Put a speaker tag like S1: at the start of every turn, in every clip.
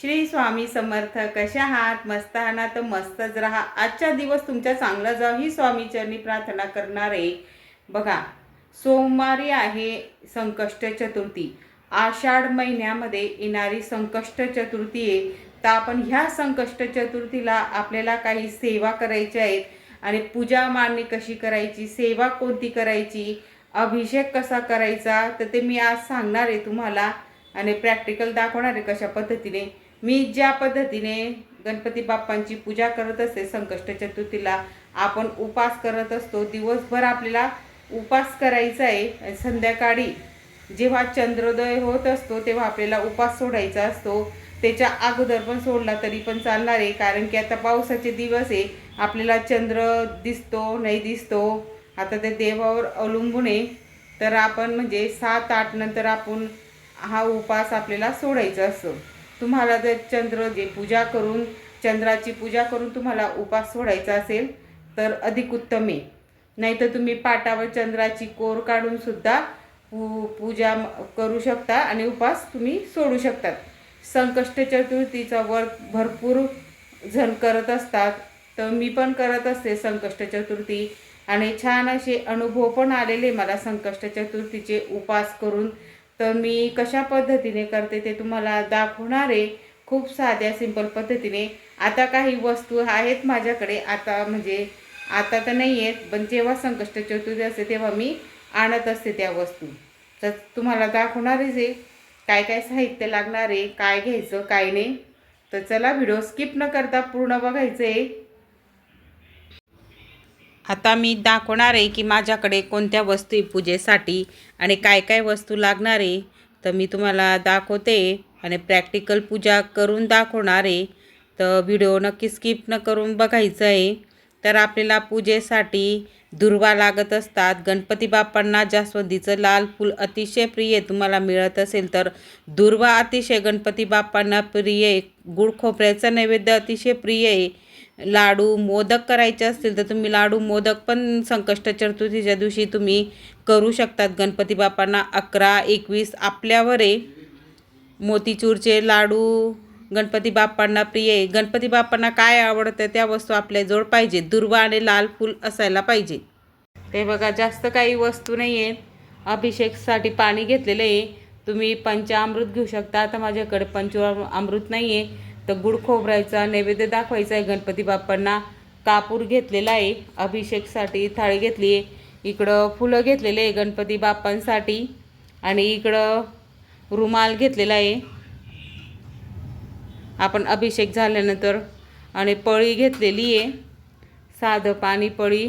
S1: श्री स्वामी समर्थ कशा आहात? मस्त आहात तर मस्तच राहा. आजचा दिवस तुमचा चांगला जाऊ ही स्वामीचरणी प्रार्थना करणार. आहे बघा सोमवारी आहे संकष्ट चतुर्थी. आषाढ महिन्यामध्ये येणारी संकष्ट चतुर्थी आहे. तर आपण ह्या संकष्ट चतुर्थीला आपल्याला काही सेवा करायच्या आहेत. आणि पूजा मांडणी कशी करायची? सेवा कोणती करायची? अभिषेक कसा करायचा? तर ते मी आज सांगणार आहे तुम्हाला. आणि प्रॅक्टिकल दाखवणार आहे कशा पद्धतीने. मी ज्या पद्धतीने गणपती बाप्पांची पूजा करत असते संकष्ट चतुर्थीला आपण उपास करत असतो दिवसभर आपल्याला उपास करायचा आहे. संध्याकाळी जेव्हा चंद्रोदय होत असतो तेव्हा आपल्याला उपास सोडायचा असतो. त्याच्या अगोदर पण सोडला तरी पण चालणार आहे कारण की आता पावसाचे दिवस आहे. आपल्याला चंद्र दिसतो नाही दिसतो. आता ते देवावर अवलंबून आहे. तर आपण म्हणजे सात आठ नंतर आपण हा उपास आपल्याला सोडायचा असतो. तुम्हाला जर चंद्र जे पूजा करून चंद्राची पूजा करून तुम्हाला उपास सोडायचा असेल तर अधिक उत्तम आहे. नाहीतर तुम्ही पाटावर चंद्राची कोर काढूनसुद्धा पू पूजा करू शकता आणि उपास तुम्ही सोडू शकतात. संकष्ट चतुर्थीचा व्रत भरपूर जण करत असतात तर मी पण करत असते संकष्ट चतुर्थी. आणि छान असे अनुभव पण आलेले मला संकष्ट चतुर्थीचे उपास करून. तर मी कशा पद्धतीने करते ते तुम्हाला दाखवणार आहे. खूप साध्या सिंपल पद्धतीने. आता काही वस्तू आहेत माझ्याकडे. आता म्हणजे आता तर नाही आहेत पण जेव्हा संकष्ट चतुर्थी असते तेव्हा मी आणत असते त्या वस्तू. तर तुम्हाला दाखवणारच आहे. काय काय साहित्य लागणार आहे काय घ्यायचं काय नाही. तर चला व्हिडिओ स्किप न करता पूर्ण बघायचं आहे आता मी दाखवणार आहे की माझ्याकडे कोणत्या वस्तू आहे पूजेसाठी आणि काय काय वस्तू लागणार आहे. तर मी तुम्हाला दाखवते आणि प्रॅक्टिकल पूजा करून दाखवणार आहे. तर व्हिडिओ नक्की स्किप न करून बघायचं आहे. तर आपल्याला पूजेसाठी दुर्वा लागत असतात. गणपती बाप्पांना जास्वंदीचं लाल फूल अतिशय प्रिय तुम्हाला मिळत असेल तर दुर्वा अतिशय गणपती बाप्पांना प्रिय आहे. गुळ खोबऱ्याचा नैवेद्य अतिशय प्रिय आहे. लाडू मोदक करायचे असतील तर तुम्ही लाडू मोदक पण संकष्ट चतुर्थीच्या दिवशी तुम्ही करू शकतात. गणपती बाप्पांना अकरा एकवीस आपल्यावर आहे मोतीचूरचे लाडू गणपती बाप्पांना प्रिय आहे. गणपती बाप्पांना काय आवडतं त्या वस्तू आपल्याजवळ पाहिजे. दुर्वा आणि लाल फूल असायला पाहिजे. ते बघा जास्त काही वस्तू नाही आहेत अभिषेकसाठी पाणी घेतलेलं आहे. तुम्ही पंचामृत घेऊ शकता. आता माझ्याकडे पंच अमृत नाही आहे तर गुड खोबरायचा नैवेद्य दाखवायचा आहे गणपती बाप्पांना. कापूर घेतलेला आहे. अभिषेकसाठी थाळी घेतली आहे. इकडं फुलं घेतलेले आहे गणपती बाप्पांसाठी. आणि इकडं रुमाल घेतलेला आहे. आपण अभिषेक झाल्यानंतर आणि पळी घेतलेली आहे. साधं पाणी पळी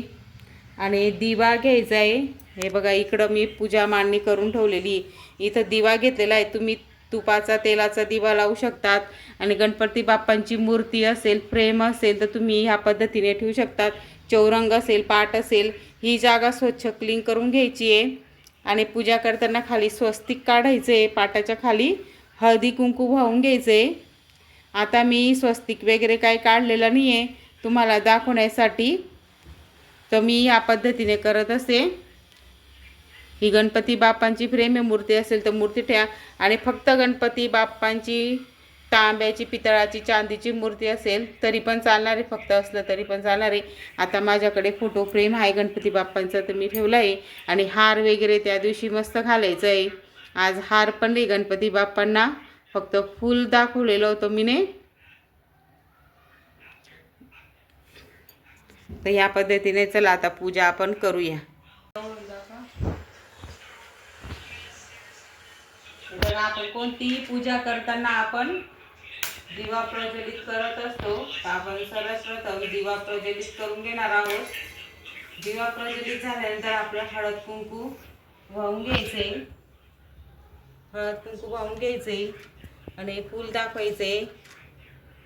S1: आणि दिवा घ्यायचा आहे. हे बघा इकडं मी पूजा मांडणी करून ठेवलेली आहे. इथं दिवा घेतलेला आहे. तुम्ही तुपाचा तेलाचा दिवा लावू शकतात. आणि गणपती बाप्पांची मूर्ती असेल फ्रेम असेल तर तुम्ही ह्या पद्धतीने ठेवू शकतात. चौरंग असेल पाट असेल ही जागा स्वच्छ क्लीन करून घ्यायची आहे. आणि पूजा करताना खाली स्वस्तिक काढायचं आहे पाटाच्या खाली हळदी कुंकू वाहून घ्यायचं. आहे आता मी स्वस्तिक वगैरे काही काढलेलं नाही आहे तुम्हाला दाखवण्यासाठी तर मी ह्या पद्धतीने करत असे. ही गणपती बाप्पांची फ्रेम आहे मूर्ती असेल तर मूर्ती ठेवा. आणि फक्त गणपती बाप्पांची तांब्याची पितळाची चांदीची मूर्ती असेल तरी पण चालणार आहे फक्त असलं तरी पण चालणार. आहे आता माझ्याकडे फोटो फ्रेम आहे गणपती बाप्पांचा तर मी ठेवला आहे आणि हार वगैरे त्या दिवशी मस्त घालायचं आहे आज हार पण नाही गणपती बाप्पांना. फक्त फूल दाखवलेलं होतं मीने. तर ह्या पद्धतीने चला आता पूजा आपण करूया. तर आपण कोणतीही पूजा करताना आपण दिवा प्रज्वलित करत असतो. तर आपण सर्वप्रथम दिवा प्रज्वलित करून घेणार आहोत. दिवा प्रज्वलित झाल्यानंतर आपलं हळद कुंकू वाहून घ्यायचे. हळद कुंकू वाहून घ्यायचे आणि फूल दाखवायचे.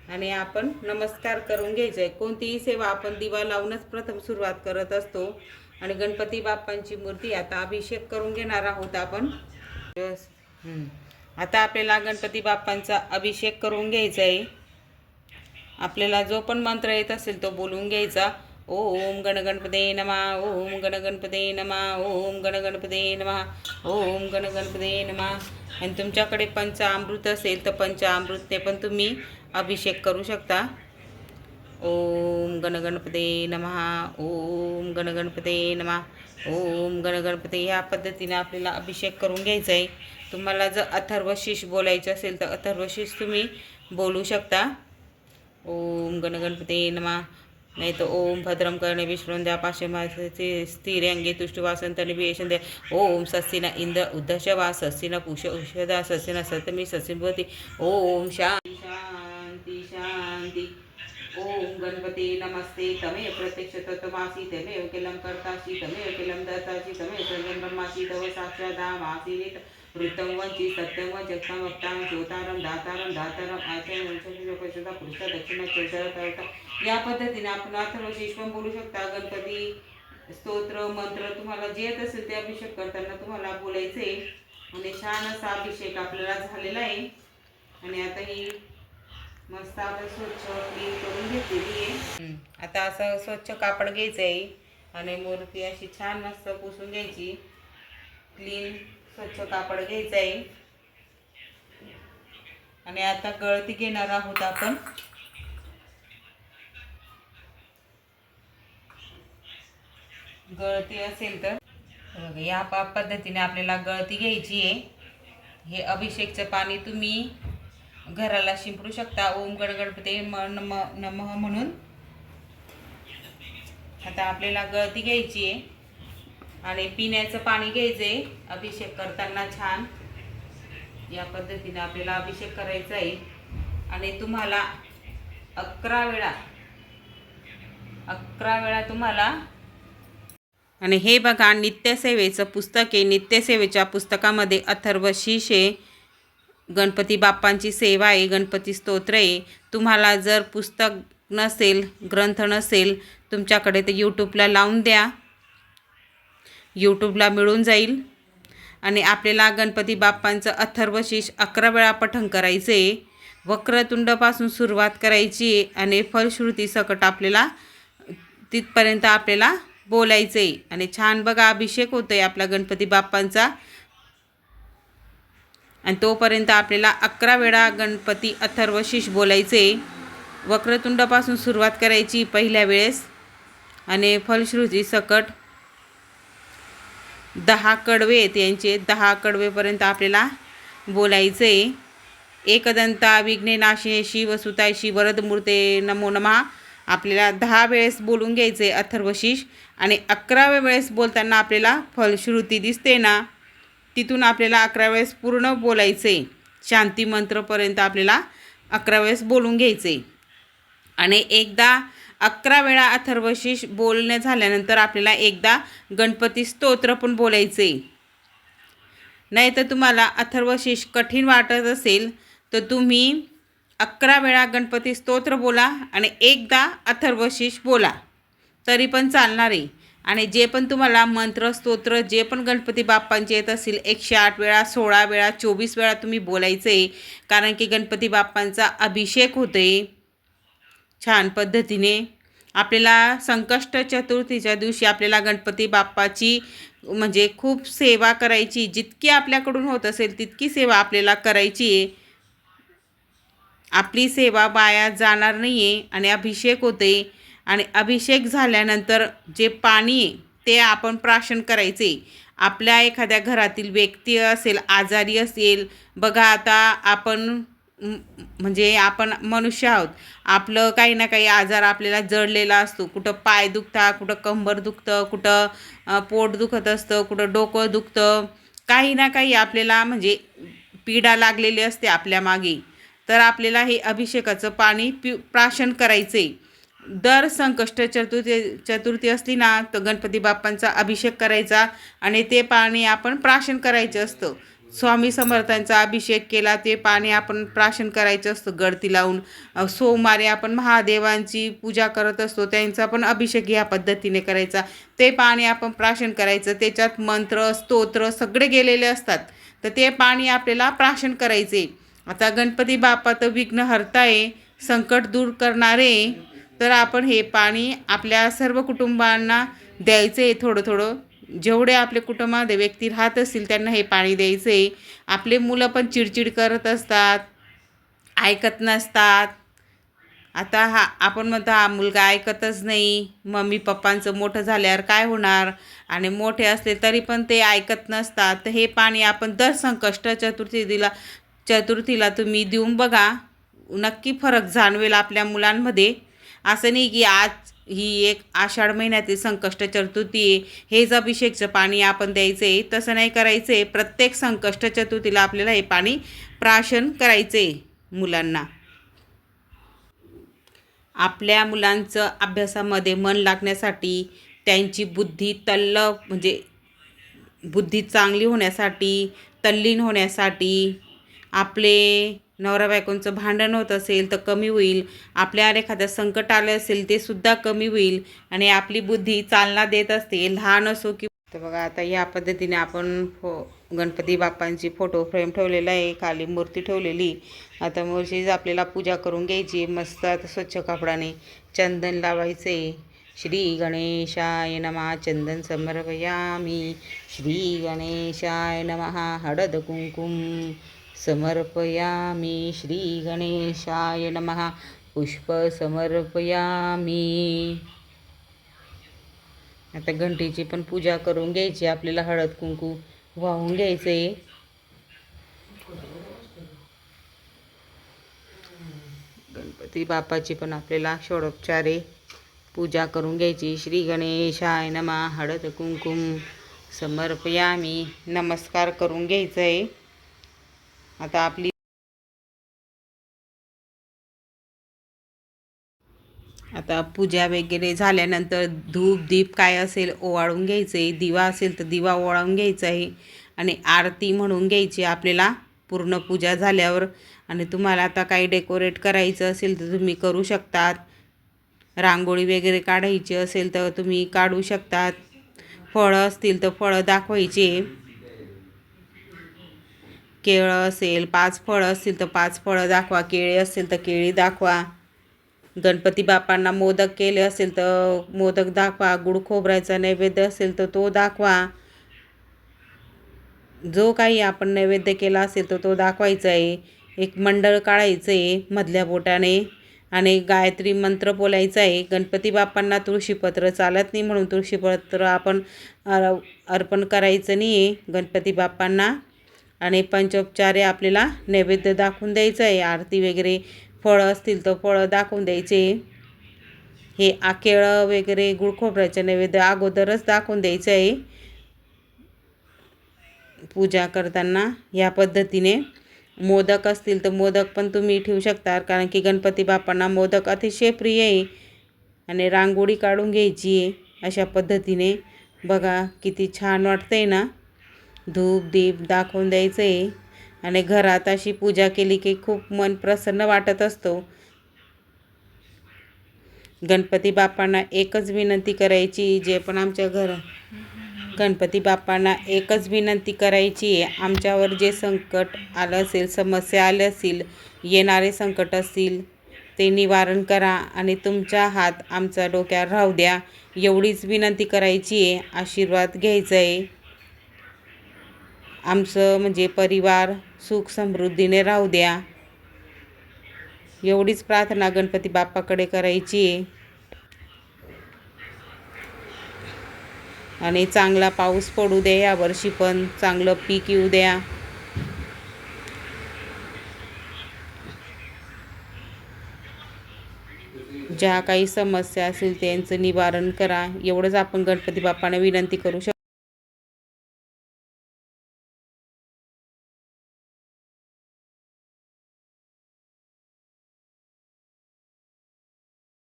S1: आणि आपण नमस्कार करून घ्यायचे. आहे कोणतीही सेवा आपण दिवा लावूनच प्रथम सुरुवात करत असतो. आणि गणपती बाप्पांची मूर्ती आता अभिषेक करून घेणार आहोत आपण. बस. हम्म. आता आपल्याला गणपती बाप्पांचा अभिषेक करून घ्यायचा आहे आपल्याला जो पण मंत्र येत असेल तो बोलून घ्यायचा. ओम गणगणपते नमा ओम गणगणपते नमा ओम गणगणपते नमा ओम गणगणपते नमा. आणि तुमच्याकडे पंचामृत असेल तर पंचामृतने पण तुम्ही अभिषेक करू शकता. ओम गणगणपते नमः ओम गणगणपते नमः. ओम गणगणपते ह्या पद्धतीने आपल्याला अभिषेक करून घ्यायचा आहे तुम्हाला जर अथर्वशीष बोलायचं असेल तर अथर्वशीष तुम्ही बोलू शकता. ओम गणगणपती नमः. नाही तर ओम भद्रम कर्णे विष्णुंद्या पाशे मासे स्थिर्यंगे तुष्टवासंतनि द्या ओम सस्सिन इंद्र उद्धशवा सस्सिन पुष उषदा सस्सिन सतमी सस्सिभवती ओम शांती शांती शांती ओम गणपती नमस्ते. तमेव प्रत्यक्ष तत्वासी तमेव किलं कर्तासि. तमेव किलं दत्तासि. तमेव सर्वं ब्रह्मासि तव साक्षादामासि नित वृत्तं वंचि ज्योतारम दातारम दातारम आचार्य दातारं दातारं आचरण वंशदा दक्षिण या पद्धतीने आपण अथर्वशीष पण बोलू शकता. गणपती स्तोत्र मंत्र तुम्हाला जे येत असेल ते अभिषेक करताना तुम्हाला बोलायचे आणि छान असा अभिषेक आपल्याला झालेला आहे. आणि आता ही मस्त आपण स्वच्छ क्लीन करून घेतलेली आहे. आता असं स्वच्छ कापड घ्यायचं आहे आणि मूर्ती अशी छान मस्त पुसून घ्यायची. क्लीन स्वच्छ कापड घ्यायचं आहे. आणि आता गळती घेणार आहोत आपण. गळती असेल तर. या पद्धतीने आपल्याला गळती घ्यायची आहे. हे अभिषेकचं पाणी तुम्ही घराला शिंपडू शकता. ओम गण गणपती नम नमः म्हणून. आता आपल्याला गळती घ्यायची आहे. आणि पिण्याचं पाणी घ्यायचं अभिषेक करताना छान. या पद्धतीने आपल्याला अभिषेक करायचा आहे. आणि तुम्हाला अकरा वेळा अकरा वेळा तुम्हाला आणि हे बघा नित्यसेवेचं पुस्तक आहे. नित्यसेवेच्या पुस्तकामध्ये अथर्व शीश आहे. गणपती बाप्पांची सेवा आहे. गणपती स्तोत्र आहे. तुम्हाला जर पुस्तक नसेल ग्रंथ नसेल तुमच्याकडे तर यूट्यूबला लावून द्या. यूट्यूबला मिळून जाईल. आणि आपल्याला गणपती बाप्पांचं अथर्वशीष अकरा वेळा पठण करायचं आहे वक्रतुंडपासून सुरुवात करायची आहे आणि फलश्रुती सकट आपल्याला तिथपर्यंत आपल्याला बोलायचं. आहे आणि छान बघा अभिषेक होतो आहे आपला गणपती बाप्पांचा. आणि तोपर्यंत आपल्याला अकरा वेळा गणपती अथर्वशीष बोलायचे. वक्रतुंडपासून सुरुवात करायची पहिल्या वेळेस. आणि फलश्रुती सकट दहा कडवे आहेत यांचे. दहा कडवेपर्यंत आपल्याला बोलायचं आहे एकदंता विघ्ने नाशिने शिवसुतायशी वरदमूर्ते नमो नमः. आपल्याला दहा वेळेस बोलून घ्यायचे अथर्वशीष आणि अकराव्या वेळेस बोलताना आपल्याला फलश्रुती दिसते ना तिथून आपल्याला अकरा वेळेस पूर्ण बोलायचे शांती मंत्रपर्यंत आपल्याला अकरा वेळेस बोलून घ्यायचे आणि एकदा अकरा वेळा अथर्वशीष बोलणे झाल्यानंतर आपल्याला एकदा गणपती स्तोत्र पण बोलायचे नाही तर तुम्हाला अथर्वशीष कठीण वाटत असेल तर तुम्ही अकरा वेळा गणपती स्तोत्र बोला आणि एकदा अथर्वशीष बोला. तरी पण चालणार आहे आणि जे पण तुम्हाला मंत्र स्तोत्र जे पण गणपती बाप्पांचे येत असतील एकशे आठ वेळा सोळा वेळा चोवीस वेळा तुम्ही बोलायचं आहे कारण की गणपती बाप्पांचा अभिषेक होतो आहे छान पद्धतीने. आपल्याला संकष्ट चतुर्थीच्या दिवशी आपल्याला गणपती बाप्पाची म्हणजे खूप सेवा करायची. जितकी आपल्याकडून होत असेल तितकी सेवा आपल्याला करायची आहे. आपली सेवा वाया जाणार नाही आहे आणि अभिषेक होते आणि अभिषेक झाल्यानंतर जे पाणी आहे ते आपण प्राशन करायचे. आपल्या एखाद्या घरातील व्यक्ती असेल आजारी असेल बघा आता आपण म्हणजे आपण मनुष्य आहोत. आपलं काही ना काही आजार आपल्याला जडलेला असतो. कुठं पाय दुखता कुठं कंबर दुखतं कुठं पोट दुखत असतं कुठं डोकं दुखतं. काही ना काही आपल्याला म्हणजे पीडा लागलेली असते आपल्या मागे. तर आपल्याला हे अभिषेकाचं पाणी पि प्राशन करायचं आहे दर संकष्ट चतुर्थी चतुर्थी असली ना तर गणपती बाप्पांचा अभिषेक करायचा आणि ते पाणी आपण प्राशन करायचं असतं. स्वामी समर्थांचा अभिषेक केला. ते पाणी आपण प्राशन करायचं असतं गळती लावून. सोमवारी आपण महादेवांची पूजा करत असतो त्यांचा पण अभिषेक ह्या पद्धतीने करायचा. ते पाणी आपण प्राशन करायचं. त्याच्यात मंत्र स्तोत्र सगळे गेलेले असतात. तर ते पाणी आपल्याला प्राशन करायचे. आता गणपती बाप्पा तर विघ्न हरताय संकट दूर करणारे. तर तर आपण हे पाणी आपल्या सर्व कुटुंबांना द्यायचं आहे थोडं थोडं. जेवढे आपले कुटुंबामध्ये व्यक्ती राहत असतील त्यांना हे पाणी द्यायचं आहे आपले मुलं पण चिडचिड करत असतात ऐकत नसतात. आता हा आपण म्हणतो हा मुलगा ऐकतच नाही. मम्मी पप्पांचं मोठं झाल्यावर काय होणार? आणि मोठे असले तरी पण ते ऐकत नसतात. तर हे पाणी आपण दर संकष्ट चतुर्थी दिला चतुर्थीला तुम्ही देऊन बघा. नक्की फरक जाणवेल आपल्या मुलांमध्ये. असं नाही की आज ही एक आषाढ महिन्यातील संकष्ट चतुर्थी आहे. हेच अभिषेकचं पाणी आपण द्यायचं. आहे तसं नाही करायचं. आहे प्रत्येक संकष्ट चतुर्थीला आपल्याला हे पाणी प्राशन करायचं आहे मुलांना. आपल्या मुलांचं अभ्यासामध्ये मन लागण्यासाठी त्यांची बुद्धी तल्ल म्हणजे बुद्धी चांगली होण्यासाठी तल्लीन होण्यासाठी आपले नवरा बायकोंचं भांडण होत असेल तर कमी होईल. आपल्यावर एखादं संकट आलं असेल ते सुद्धा कमी होईल. आणि आपली बुद्धी चालना देत असते. लहान असो की तर बघा आता या पद्धतीने आपण फो गणपती बाप्पांची फोटो फ्रेम ठेवलेला आहे. खाली मूर्ती ठेवलेली. आता मूर्तीच आपल्याला पूजा करून घ्यायची मस्त आता स्वच्छ कपडाने चंदन लावायचे. श्री गणेशाय नमः. चंदन समर्पयामी श्री गणेशाय नमः. हळद कुंकुम. समर्पयामी श्री गणेशाय नमः. पुष्प समर्पयामी आता घंटीची पण पूजा करून घ्यायची आपल्याला हळद कुंकू वाहून घ्यायचे गणपती बापाची पण आपल्याला षोडोपचारे पूजा करून घ्यायची. श्री गणेशाय नमा. हळद कुंकुम समर्पयामी. नमस्कार करून घ्यायचं आहे आता आपली आता पूजा वगैरे झाल्यानंतर धूप दीप काय असेल ओवाळून घ्यायचं आहे दिवा असेल तर दिवा ओवाळून घ्यायचा आहे. आणि आरती म्हणून घ्यायची आपल्याला पूर्ण पूजा झाल्यावर. आणि तुम्हाला आता काही डेकोरेट करायचं असेल तर तुम्ही करू शकतात. रांगोळी वगैरे काढायची असेल तर तुम्ही काढू शकतात. फळं असतील तर फळं दाखवायचे. केळं असेल पाच फळं असतील तर पाच फळं दाखवा केळी असेल तर केळी दाखवा. गणपती बापांना मोदक केले असेल तर मोदक दाखवा गुड खोबऱ्याचा नैवेद्य असेल तर तो दाखवा. जो काही आपण नैवेद्य केला असेल तर तो दाखवायचा आहे एक मंडळ काढायचं आहे मधल्या बोटाने आणि गायत्री मंत्र बोलायचा आहे गणपती बाप्पांना तुळशीपत्र चालत नाही म्हणून तुळशीपत्र आपण अर अर्पण करायचं नाही आहे गणपती बाप्पांना आणि पंचोपचारे आपल्याला नैवेद्य दाखवून द्यायचं आहे. आरती वगैरे फळं असतील तर फळं दाखवून द्यायचे. हे आकेळं वगैरे गुळखोबऱ्याचं नैवेद्य अगोदरच दाखवून द्यायचं आहे. पूजा करताना या पद्धतीने मोदक असतील तर मोदक पण तुम्ही ठेवू शकता. कारण की गणपती बाप्पांना मोदक अतिशय प्रिय आहे आणि रांगोळी काढून घ्यायची आहे. अशा पद्धतीने बघा किती छान वाटतंय ना. धूप दीप दाखवून द्यायचं आहे आणि घरात अशी पूजा केली की खूप मन प्रसन्न वाटत असतो. गणपती बाप्पांना एकच विनंती करायची जे पण आमच्या घर गणपती बाप्पांना एकच विनंती करायची आहे आमच्यावर जे संकट आलं असेल समस्या आल्या असतील येणारे संकट असतील ते निवारण करा आणि तुमच्या हात आमच्या डोक्यावर राहू द्या. एवढीच विनंती करायची आहे. आशीर्वाद घ्यायचा आहे आमचं म्हणजे परिवार सुख समृद्धीने राहू द्या. एवढीच प्रार्थना गणपती बाप्पाकडे करायची आहे. आणि चांगला पाऊस पडू द्या यावर्षी पण चांगलं पीक येऊ द्या. ज्या काही समस्या असेल त्यांचं निवारण करा. एवढंच आपण गणपती बाप्पाने विनंती करू शकतो.